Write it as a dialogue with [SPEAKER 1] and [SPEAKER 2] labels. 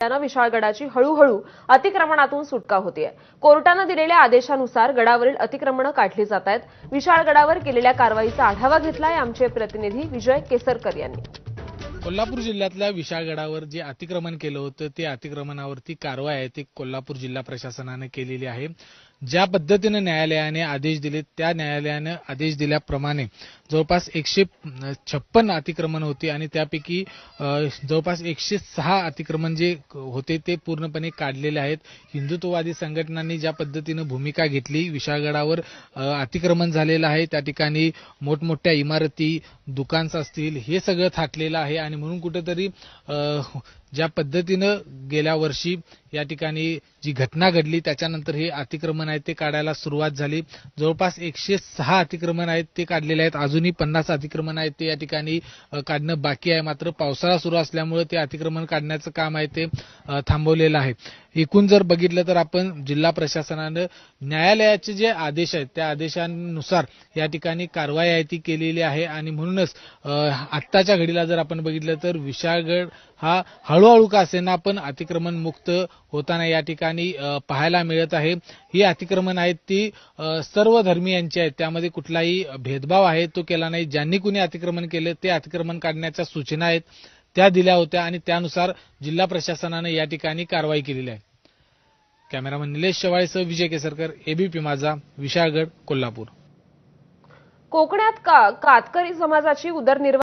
[SPEAKER 1] त्यानं विशाळगडाची हळूहळू अतिक्रमणातून सुटका होतीये. कोर्टानं दिलेल्या आदेशानुसार गडावरील अतिक्रमणं काढली जात आहेत. विशाळगडावर केलेल्या कारवाईचा आढावा घेतलाय आमचे प्रतिनिधी विजय केसरकर यांनी.
[SPEAKER 2] कोल्हापूर जिल्ह्यातल्या विशाळगडावर जे अतिक्रमण केलं होतं ते अतिक्रमणावरती कारवाई आहे ती कोल्हापूर जिल्हा प्रशासनाने केलेली आहे. ज्या पद्धतीनं न्यायालयाने आदेश दिले त्या न्यायालयानं आदेश दिल्याप्रमाणे जवळपास एकशे छप्पन अतिक्रमण होती आणि त्यापैकी जवळपास एकशे सहा अतिक्रमण जे होते ते पूर्णपणे काढलेले आहेत. हिंदुत्ववादी संघटनांनी ज्या पद्धतीनं भूमिका घेतली विशाळगडावर अतिक्रमण झालेलं आहे त्या ठिकाणी मोठमोठ्या इमारती दुकान्स असतील हे सगळं थाटलेलं आहे आणि म्हणून कुठेतरी ज्या पद्धतीनं गेल्या वर्षी या ठिकाणी जी घटना घडली त्याच्यानंतर हे अतिक्रमण आहे ते काढायला सुरुवात झाली. जवळपास एकशे सहा अतिक्रमण आहेत ते काढलेले आहेत. अजूनही पन्नास अतिक्रमण आहेत ते या ठिकाणी काढणं बाकी आहे. मात्र पावसाळा सुरू असल्यामुळे ते अतिक्रमण काढण्याचं काम आहे ते. थांबवलेलं आहे. एकूण जर बघितलं तर आपण जिल्हा प्रशासनानं न्यायालयाचे जे आदेश आहेत त्या आदेशानुसार या ठिकाणी कारवाई आहे ती केलेली आहे. आणि म्हणूनच आत्ताच्या घडीला जर आपण बघितलं तर विशाळगड हा हळूहळू का असेना पण अतिक्रमण मुक्त होताना या ठिकाणी पाहायला मिळत आहे. ही अतिक्रमण आहेत ती सर्व धर्मियांची आहेत. त्यामध्ये कुठलाही भेदभाव आहे तो केला नाही. ज्यांनी कुणी अतिक्रमण केलं ते अतिक्रमण काढण्याच्या सूचना आहेत. त्या दिल्या होत्या आणि त्यानुसार जिल्हा प्रशासनानं या ठिकाणी कारवाई केलेली आहे. कॅमेरामन निलेश शेवाळेसह विजय केसरकर एबीपी माझा विशाळगड कोल्हापूर.
[SPEAKER 1] कोकणात का कातकरी समाजाची उदरनिर्वाह